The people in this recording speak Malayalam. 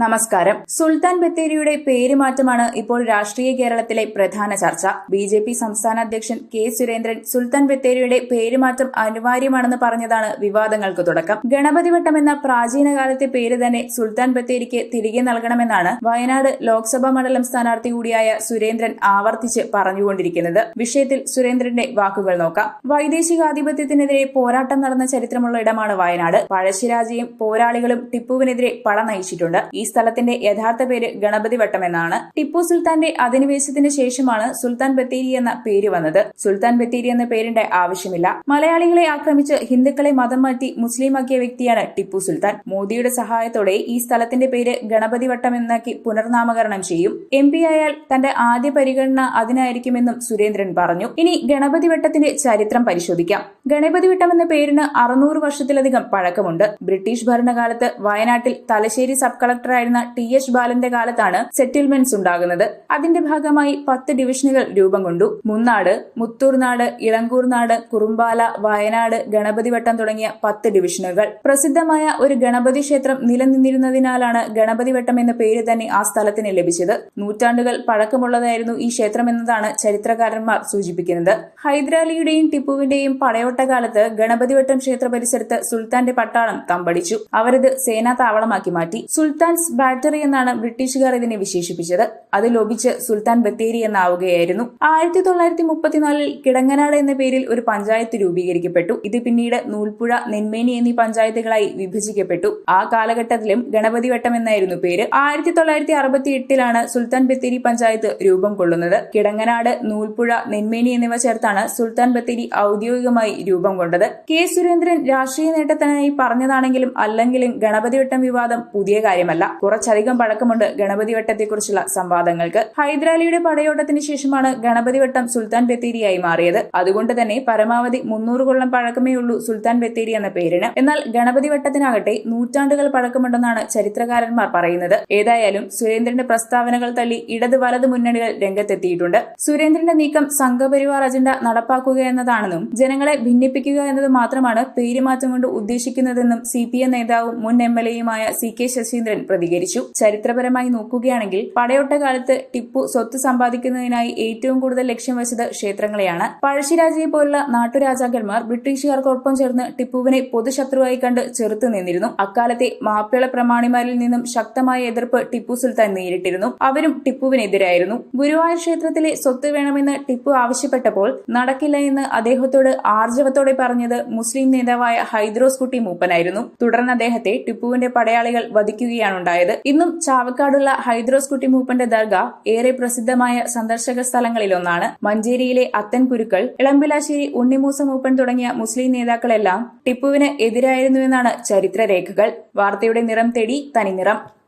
നമസ്കാരം. സുൽത്താൻ ബത്തേരിയുടെ പേരുമാറ്റമാണ് ഇപ്പോൾ രാഷ്ട്രീയ കേരളത്തിലെ പ്രധാന ചർച്ച. ബി ജെ പി സംസ്ഥാന അധ്യക്ഷൻ കെ സുരേന്ദ്രൻ സുൽത്താൻ ബത്തേരിയുടെ പേരുമാറ്റം അനിവാര്യമാണെന്ന് പറഞ്ഞതാണ് വിവാദങ്ങൾക്ക് തുടക്കം. ഗണപതിവട്ടം എന്ന പ്രാചീനകാലത്തെ പേര് തന്നെ സുൽത്താൻ ബത്തേരിക്ക് തിരികെ നൽകണമെന്നാണ് വയനാട് ലോക്സഭാ മണ്ഡലം സ്ഥാനാർത്ഥി കൂടിയായ സുരേന്ദ്രൻ ആവർത്തിച്ച് പറഞ്ഞുകൊണ്ടിരിക്കുന്നത്. വിഷയത്തിൽ സുരേന്ദ്രന്റെ വാക്കുകൾ നോക്കാം. വൈദേശികാധിപത്യത്തിനെതിരെ പോരാട്ടം നടന്ന ചരിത്രമുള്ള ഇടമാണ് വയനാട്. പഴശ്ശിരാജയും പോരാളികളും ടിപ്പുവിനെതിരെ പട നയിച്ചിട്ടുണ്ട്. ഈ സ്ഥലത്തിന്റെ യഥാർത്ഥ പേര് ഗണപതി വട്ടം എന്നാണ്. ടിപ്പു സുൽത്താന്റെ അധിനിവേശത്തിന് ശേഷമാണ് സുൽത്താൻ ബത്തേരി എന്ന പേര് വന്നത്. സുൽത്താൻ ബത്തേരി എന്ന പേരിന്റെ ആവശ്യമില്ല. മലയാളികളെ ആക്രമിച്ച് ഹിന്ദുക്കളെ മതം മാറ്റി മുസ്ലിമാക്കിയ വ്യക്തിയാണ് ടിപ്പു സുൽത്താൻ. മോദിയുടെ സഹായത്തോടെ ഈ സ്ഥലത്തിന്റെ പേര് ഗണപതി വട്ടം എന്നാക്കി പുനർനാമകരണം ചെയ്യും. എം പി ആയാൽ തന്റെ ആദ്യ പരിഗണന അതിനായിരിക്കുമെന്നും സുരേന്ദ്രൻ പറഞ്ഞു. ഇനി ഗണപതി വട്ടത്തിന്റെ ചരിത്രം പരിശോധിക്കാം. ഗണപതി വട്ടം എന്ന പേരിന് അറുന്നൂറ് വർഷത്തിലധികം പഴക്കമുണ്ട്. ബ്രിട്ടീഷ് ഭരണകാലത്ത് വയനാട്ടിൽ തലശ്ശേരി സബ് കളക്ടറായിരുന്ന ടി എച്ച് ബാലന്റെ കാലത്താണ് സെറ്റിൽമെന്റ്സ് ഉണ്ടാകുന്നത്. അതിന്റെ ഭാഗമായി പത്ത് ഡിവിഷനുകൾ രൂപം കൊണ്ടു. മുന്നാട് മുത്തൂർനാട് ഇളങ്കൂർനാട് കുറുമ്പാല വയനാട് ഗണപതിവട്ടം തുടങ്ങിയ പത്ത് ഡിവിഷനുകൾ പ്രസിദ്ധമായ ഒരു ഗണപതി ക്ഷേത്രം നിലനിന്നിരുന്നതിനാലാണ് ഗണപതിവട്ടം എന്ന പേര് തന്നെ ആ സ്ഥലത്തിന് ലഭിച്ചത്. നൂറ്റാണ്ടുകൾ പഴക്കമുള്ളതായിരുന്നു ഈ ക്ഷേത്രം എന്നതാണ് ചരിത്രകാരന്മാർ സൂചിപ്പിക്കുന്നത്. ഹൈദരാലിയുടെയും ടിപ്പുവിന്റെയും പടയോട്ടകാലത്ത് ഗണപതിവട്ടം ക്ഷേത്ര പരിസരത്ത് സുൽത്താന്റെ പട്ടാളം തമ്പടിച്ചു. അവരത് സേനാ താവളമാക്കി മാറ്റി. സുൽത്താൻസ് ബാറ്ററി എന്നാണ് ബ്രിട്ടീഷുകാർ ഇതിനെ വിശേഷിപ്പിച്ചത്. അത് ലോപിച്ച് സുൽത്താൻ ബത്തേരി എന്നാവുകയായിരുന്നു. ആയിരത്തി തൊള്ളായിരത്തി മുപ്പത്തിനാലിൽ കിടങ്ങനാട് എന്ന പേരിൽ ഒരു പഞ്ചായത്ത് രൂപീകരിക്കപ്പെട്ടു. ഇത് പിന്നീട് നൂൽപ്പുഴ നെന്മേനി എന്നീ പഞ്ചായത്തുകളായി വിഭജിക്കപ്പെട്ടു. ആ കാലഘട്ടത്തിലും ഗണപതി വട്ടം എന്നായിരുന്നു പേര്. ആയിരത്തി തൊള്ളായിരത്തി അറുപത്തി എട്ടിലാണ് സുൽത്താൻ ബത്തേരി പഞ്ചായത്ത് രൂപം കൊള്ളുന്നത്. കിടങ്ങനാട് നൂൽപ്പുഴ നെന്മേനി എന്നിവ ചേർത്താണ് സുൽത്താൻ ബത്തേരി ഔദ്യോഗികമായി രൂപം കൊണ്ടത്. കെ. സുരേന്ദ്രൻ രാഷ്ട്രീയ നേട്ടത്തിനായി പറഞ്ഞതാണെങ്കിലും അല്ലെങ്കിലും ഗണപതി വട്ടം വിവാദം പുതിയ കാര്യമല്ല. കുറച്ചധികം പഴക്കമുണ്ട് ഗണപതി വട്ടത്തെക്കുറിച്ചുള്ള സംവാദങ്ങൾക്ക്. ഹൈദരാലിയുടെ പടയോട്ടത്തിന് ശേഷമാണ് ഗണപതി വട്ടം സുൽത്താൻ ബത്തേരിയായി മാറിയത്. അതുകൊണ്ട് തന്നെ പരമാവധി മുന്നൂറ് കൊള്ളം പഴക്കമേ ഉള്ളൂ സുൽത്താൻ ബത്തേരി എന്ന പേരിന്. എന്നാൽ ഗണപതി വട്ടത്തിനാകട്ടെ നൂറ്റാണ്ടുകൾ പഴക്കമുണ്ടെന്നാണ് ചരിത്രകാരന്മാർ പറയുന്നത്. ഏതായാലും സുരേന്ദ്രന്റെ പ്രസ്താവനകൾ തള്ളി ഇടത് വലത് മുന്നണികൾ രംഗത്തെത്തിയിട്ടുണ്ട്. സുരേന്ദ്രന്റെ നീക്കം സംഘപരിവാർ അജണ്ട നടപ്പാക്കുക എന്നതാണെന്നും ജനങ്ങളെ ഭിന്നിപ്പിക്കുക എന്നത് മാത്രമാണ് പേരുമാറ്റം കൊണ്ട് ഉദ്ദേശിക്കുന്നതെന്നും സി പി എം നേതാവും മുൻ എം എൽ എയുമായ സി കെ ശശീന്ദ്രൻ പ്രതികരിച്ചു. ചരിത്രപരമായി നോക്കുകയാണെങ്കിൽ പടയോട്ടകാലത്ത് ടിപ്പു സ്വത്ത് സമ്പാദിക്കുന്നതിനായി ഏറ്റവും കൂടുതൽ ലക്ഷ്യം വെച്ചത് ക്ഷേത്രങ്ങളെയാണ്. പഴശ്ശിരാജയെ പോലുള്ള നാട്ടുരാജാക്കന്മാർ ബ്രിട്ടീഷുകാർക്കൊപ്പം ചേർന്ന് ടിപ്പുവിനെ പൊതുശത്രുവായി കണ്ട് ചെറുത്തു നിന്നിരുന്നു. അക്കാലത്തെ മാപ്പിള പ്രമാണിമാരിൽ നിന്നും ശക്തമായ എതിർപ്പ് ടിപ്പു സുൽത്താൻ നേരിട്ടിരുന്നു. അവരും ടിപ്പുവിനെതിരായിരുന്നു. ഗുരുവായൂർ ക്ഷേത്രത്തിലെ സ്വത്ത് വേണമെന്ന് ടിപ്പു ആവശ്യപ്പെട്ടപ്പോൾ നടക്കില്ല എന്ന് അദ്ദേഹത്തോട് ആർജവത്തോടെ പറഞ്ഞത് മുസ്ലിം നേതാവായ ഹൈദ്രോസ് കുട്ടി മൂപ്പനായിരുന്നു. തുടർന്ന് അദ്ദേഹത്തെ ടിപ്പുവിന്റെ പടയാളികൾ വധിക്കുകയാണുണ്ടായത്. ഇന്നും ചാവക്കാടുള്ള ഹൈദ്രോസ് കുട്ടിമൂപ്പന്റെ ദർഗ ഏറെ പ്രസിദ്ധമായ സന്ദർശക സ്ഥലങ്ങളിലൊന്നാണ്. മഞ്ചേരിയിലെ അത്തൻ കുരുക്കൾ ഇളമ്പിലാശ്ശേരി ഉണ്ണിമൂസ മൂപ്പൻ തുടങ്ങിയ മുസ്ലിം നേതാക്കളെല്ലാം ടിപ്പുവിന് എതിരായിരുന്നുവെന്നാണ് ചരിത്രരേഖകൾ. വാർത്തയുടെ നിറം തേടി തനിനിറം.